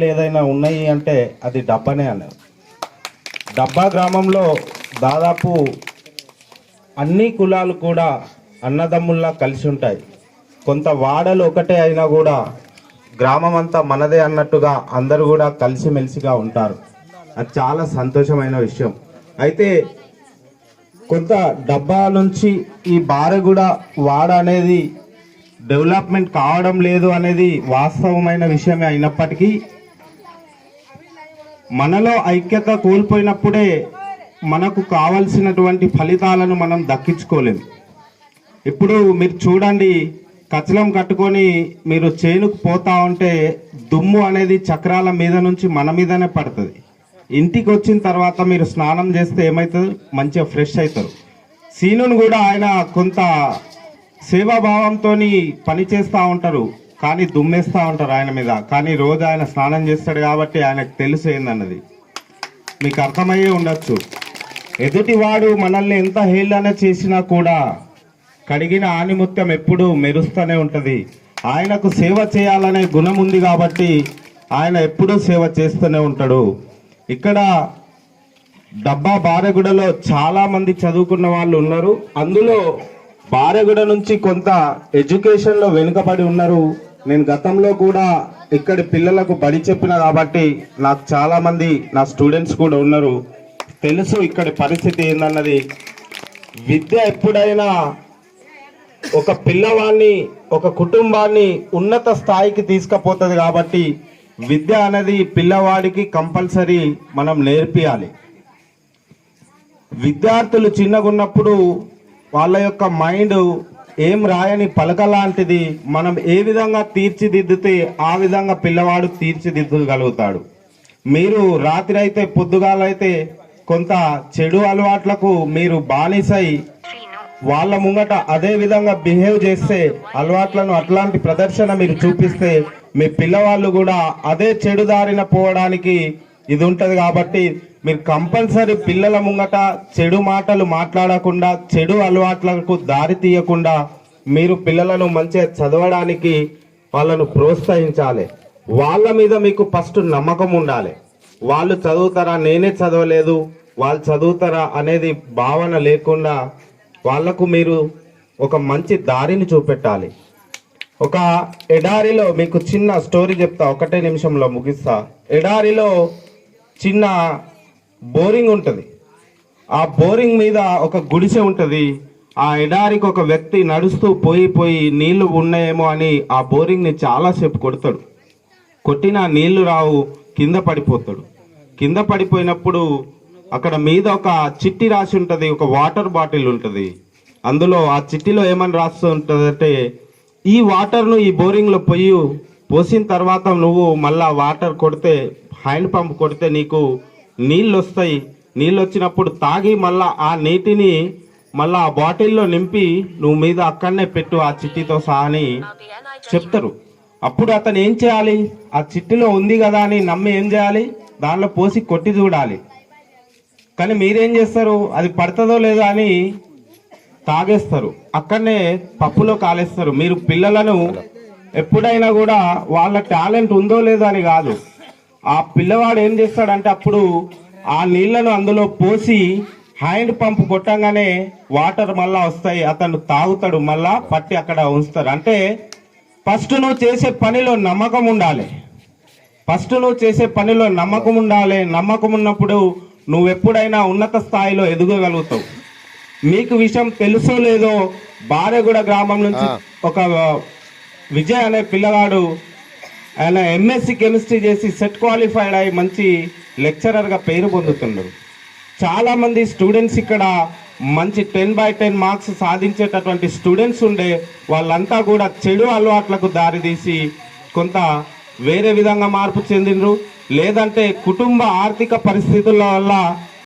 ఏదైనా ఉన్నాయి అంటే అది డబ్బానే అన్నారు. డబ్బా గ్రామంలో దాదాపు అన్ని కులాలు కూడా అన్నదమ్ముల్లా కలిసి ఉంటాయి. కొంత వాడలు ఒకటే అయినా కూడా గ్రామం అంతా మనదే అన్నట్టుగా అందరూ కూడా కలిసిమెలిసిగా ఉంటారు. అది చాలా సంతోషమైన విషయం. అయితే కొంత డబ్బా నుంచి ఈ బారగూడ వాడ అనేది డెవలప్మెంట్ కావడం లేదు అనేది వాస్తవమైన విషయమే అయినప్పటికీ మనలో ఐక్యత కోల్పోయినప్పుడే మనకు కావలసినటువంటి ఫలితాలను మనం దక్కించుకోలేము ఇప్పుడు మీరు చూడండి కచలం కట్టుకొని మీరు చేనుకు పోతా ఉంటే దుమ్ము అనేది చక్రాల మీద నుంచి మన మీదనే పడుతుంది. ఇంటికి వచ్చిన తర్వాత మీరు స్నానం చేస్తే ఏమవుతుంది మంచిగా ఫ్రెష్ అవుతారు సీనును కూడా ఆయన కొంత సేవాభావంతో పని చేస్తూ ఉంటారు. కానీ దుమ్మేస్తూ ఉంటారు ఆయన మీద. కానీ రోజు ఆయన స్నానం చేస్తాడు కాబట్టి ఆయనకు తెలుసు ఏందన్నది. మీకు అర్థమయ్యే ఉండొచ్చు. ఎదుటివాడు మనల్ని ఎంత హేళన చేసినా కూడా కడిగిన ఆనిముత్యం ఎప్పుడూ మెరుస్తూనే ఉంటుంది. ఆయనకు సేవ చేయాలనే గుణం ఉంది కాబట్టి ఆయన ఎప్పుడూ సేవ చేస్తూనే ఉంటాడు. ఇక్కడ డబ్బా బారగూడలో చాలామంది చదువుకున్న వాళ్ళు ఉన్నారు. అందులో బారగూడ నుంచి కొంత ఎడ్యుకేషన్లో వెనుకబడి ఉన్నారు. నేను గతంలో కూడా ఇక్కడి పిల్లలకు బడి చెప్పిన కాబట్టి నాకు చాలామంది నా స్టూడెంట్స్ కూడా ఉన్నారు. తెలుసు ఇక్కడి పరిస్థితి ఏందన్నది. విద్య ఎప్పుడైనా ఒక పిల్లవాడిని ఒక కుటుంబాన్ని ఉన్నత స్థాయికి తీసుకుపోతుంది కాబట్టి విద్య అనేది పిల్లవాడికి కంపల్సరీ మనం నేర్పియాలి. విద్యార్థులు చిన్నగున్నప్పుడు వాళ్ళ యొక్క మైండ్ ఏం రాయని పలక లాంటిది. మనం ఏ విధంగా తీర్చిదిద్దితే ఆ విధంగా పిల్లవాడు తీర్చిదిద్దగలుగుతాడు. మీరు రాత్రి అయితే పొద్దుగాలైతే కొంత చెడు అలవాట్లకు మీరు బానిసై వాళ్ళ ముంగట అదే విధంగా బిహేవ్ చేస్తే అలవాట్లను అట్లాంటి ప్రదర్శన మీరు చూపిస్తే మీ పిల్లవాళ్ళు కూడా అదే చెడు దారిన పోవడానికి ఇది ఉంటుంది కాబట్టి మీరు కంపల్సరీ పిల్లల ముంగట చెడు మాటలు మాట్లాడకుండా చెడు అలవాట్లకు దారి తీయకుండా మీరు పిల్లలను మంచిగా చదవడానికి వాళ్ళను ప్రోత్సహించాలి. వాళ్ళ మీద మీకు ఫస్ట్ నమ్మకం ఉండాలి. వాళ్ళు చదువుతారా నేనే చదవలేదు వాళ్ళు చదువుతారా అనేది భావన లేకుండా వాళ్ళకు మీరు ఒక మంచి దారిని చూపెట్టాలి. ఒక ఎడారిలో మీకు చిన్న స్టోరీ చెప్తా ఒకటే నిమిషంలో ముగిస్తా. ఎడారిలో చిన్న బోరింగ్ ఉంటుంది. ఆ బోరింగ్ మీద ఒక గుడిసె ఉంటుంది. ఆ ఎడారికి ఒక వ్యక్తి నడుస్తూ పోయి పోయి నీళ్ళు ఉన్నాయేమో అని ఆ బోరింగ్ని చాలాసేపు కొడతాడు. కొట్టిన నీళ్ళు రావు కింద పడిపోతాడు. కింద పడిపోయినప్పుడు అక్కడ మీద ఒక చిట్టి రాసి ఉంటుంది ఒక వాటర్ బాటిల్ ఉంటుంది. అందులో ఆ చిట్టిలో ఏమని రాస్తూ ఉంటుంది అంటే ఈ వాటర్ను ఈ బోరింగ్లో పొయ్యి పోసిన తర్వాత నువ్వు మళ్ళీ వాటర్ కొడితే హ్యాండ్ పంప్ కొడితే నీకు నీళ్ళు వస్తాయి నీళ్ళు వచ్చినప్పుడు తాగి మళ్ళా ఆ నీటిని మళ్ళా ఆ బాటిల్లో నింపి నువ్వు మీద అక్కడనే పెట్టు ఆ చిట్టితో సహా అని చెప్తారు. అప్పుడు అతను ఏం చేయాలి? ఆ చిట్టిలో ఉంది కదా అని నమ్మి ఏం చేయాలి? దానిలో పోసి కొట్టి చూడాలి. కానీ మీరేం చేస్తారు? అది పడుతుందో లేదో అని తాగేస్తారు. అక్కడనే పప్పులో కాలేస్తారు. మీరు పిల్లలను ఎప్పుడైనా కూడా వాళ్ళ టాలెంట్ ఉందో లేదో అని కాదు. ఆ పిల్లవాడు ఏం చేస్తాడంటే అప్పుడు ఆ నీళ్ళను అందులో పోసి హ్యాండ్ పంప్ కొట్టంగానే వాటర్ మళ్ళా వస్తాయి. అతను తాగుతాడు మళ్ళా పట్టి అక్కడ ఉంచుతారు అంటే ఫస్ట్ నువ్వు చేసే పనిలో నమ్మకం ఉండాలి. ఫస్ట్ నువ్వు చేసే పనిలో నమ్మకం ఉండాలి. నమ్మకం ఉన్నప్పుడు నువ్వు ఎప్పుడైనా ఉన్నత స్థాయిలో ఎదగగలుగుతావు. మీకు విషయం తెలుసో లేదో బారెగూడ గ్రామం నుంచి ఒక విజయ్ అనే పిల్లగాడు ఆయన ఎంఎస్సి కెమిస్ట్రీ చేసి సెట్ క్వాలిఫైడ్ అయి మంచి లెక్చరర్గా పేరు పొందుతుండ్రు చాలామంది స్టూడెంట్స్ ఇక్కడ మంచి టెన్ బై టెన్ మార్క్స్ సాధించేటటువంటి స్టూడెంట్స్ ఉండే వాళ్ళంతా కూడా చెడు అలవాట్లకు దారితీసి కొంత వేరే విధంగా మార్పు చెందినరు లేదంటే కుటుంబ ఆర్థిక పరిస్థితుల వల్ల